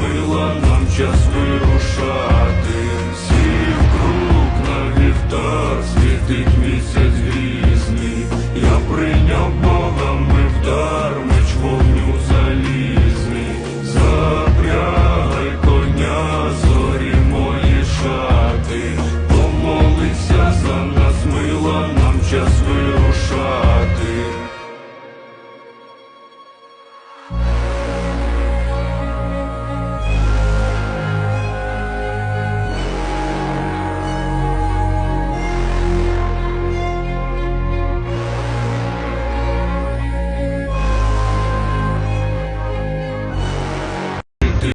мила нам час вирушати, всіх круг на вівтар світить місяць грізний. Я прийняв Бога, ми вдар, меч вогню залізний, запрягай коня, зорі мої шати, помолиться за нас, мила нам час вирушати.